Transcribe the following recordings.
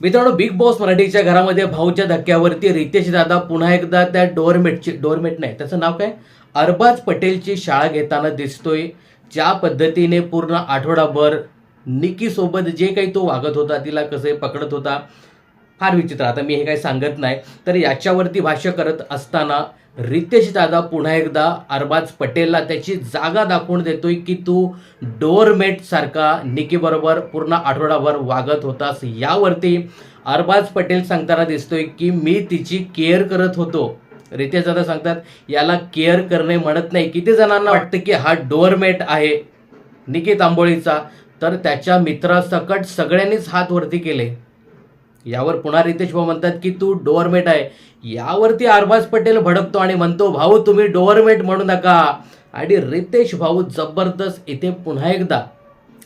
मित्रांनो big boss मराठीच्या घरामध्ये भाऊच्या धक्क्यावरती रितेश दादा पुन्हा एकदा त्या डोअरमेटची डोअरमेट नाही. त्याचं नाव काय? अरबाज पटेलची शाळा घेताना दिसतोय. ज्या पद्धतीने पूर्ण आठवडाभर निकीसोबत जे काही तो वागत होता तिला कसं पकडत होता. फार विचित्र. आता मी हे काही सांगत नाही तर याच्यावरती भाष्य करत असताना रितेश दादा पुन्हा एकदा अरबाज पटेलला त्याची जागा दाखवून देतोय की तू डोअरमेट सारखा निकीबरोबर पूर्ण आठवडाभर वागत होतास. यावरती अरबाज पटेल सांगताना दिसतोय की मी तिची केअर करत होतो. रितेश दादा सांगतात याला केअर करणे म्हणत नाही. किती जणांना वाटतं की हा डोअरमेट आहे निकी तांबोळीचा तर त्याच्या मित्रासकट सगळ्यांनीच हात वरती केले. यावर पुन्हा रितेश भाऊ म्हणतात की तू डोअरमेट आहे. यावरती अरबाज पटेल भडकतो आणि म्हणतो भाऊ तुम्ही डोअरमेट म्हणू नका. आणि रितेश भाऊ जबरदस्त इथे पुन्हा एकदा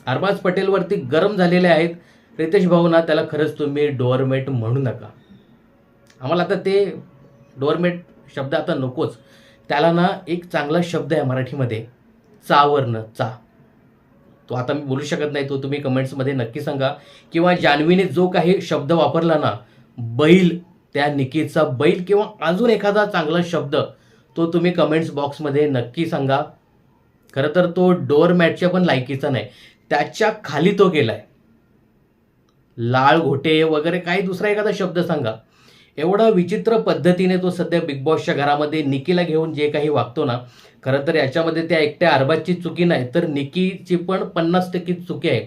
अरबाज पटेलवरती गरम झालेले आहेत. रितेश भाऊ ना त्याला खरंच तुम्ही डोअरमेट म्हणू नका. आम्हाला आता ते डोअरमेट शब्द आता नकोच. त्याला ना एक चांगला शब्द आहे मराठीमध्ये चावरणं चा. तो आता मी बोलू शकत नाही तो तुम्ही कमेंट्समध्ये नक्की सांगा. किंवा जान्हवीने जो काही शब्द वापरला ना बैल त्या निकीचा बैल किंवा अजून एखादा चांगला शब्द तो तुम्ही कमेंट्स बॉक्समध्ये नक्की सांगा. खरं तर तो डोअर मॅटच्या पण लायकीचा नाही. त्याच्याखाली तो गेलाय. लाळ घोटे वगैरे काही दुसरा एखादा शब्द सांगा. एवढा विचित्र पद्धतीने तो सध्या बिग बॉसच्या घरामध्ये निकीला घेऊन जे काही वागतो ना खरं तर याच्यामध्ये त्या एकट्या अरबाजची चुकी नाही तर निकीची पण पन्नास टक्के चुकी आहे.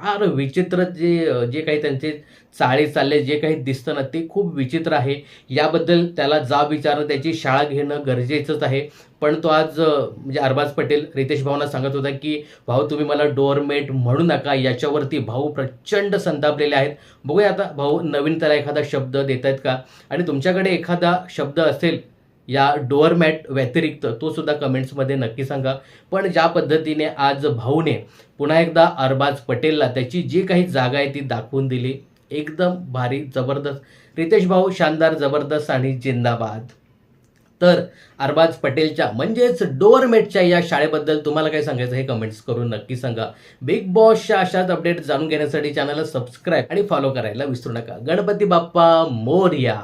फार विचित्र जे जे काही त्यांचे चाळे चालले जे काही दिसतं ना ते खूप विचित्र आहे. याबद्दल त्याला जाब विचारणं त्याची शाळा घेणं गरजेचंच आहे. पण तो आज म्हणजे अरबाज पटेल रितेश भाऊंना सांगत होता की भाऊ तुम्ही मला डोअरमेट म्हणू नका याच्यावरती भाऊ प्रचंड संतापलेले आहेत. बघूया आता भाऊ नवीन त्याला एखादा शब्द देत आहेत का? आणि तुमच्याकडे एखादा शब्द असेल या डोअरमॅट व्यतिरिक्त तो सुद्धा कमेंट्समध्ये नक्की सांगा. पण ज्या पद्धतीने आज भाऊने पुन्हा एकदा अरबाज पटेलला त्याची जी काही जागा आहे ती दाखवून दिली. एकदम भारी जबरदस्त. रितेश भाऊ शानदार जबरदस्त आणि जिंदाबाद. तर अरबाज पटेलच्या म्हणजेच डोअरमेटच्या या शाळेबद्दल तुम्हाला काय सांगायचं हे कमेंट्स करून नक्की सांगा. बिग बॉसच्या अशाच अपडेट जाणून घेण्यासाठी चॅनलला सबस्क्राईब आणि फॉलो करायला विसरू नका. गणपती बाप्पा मोर्या.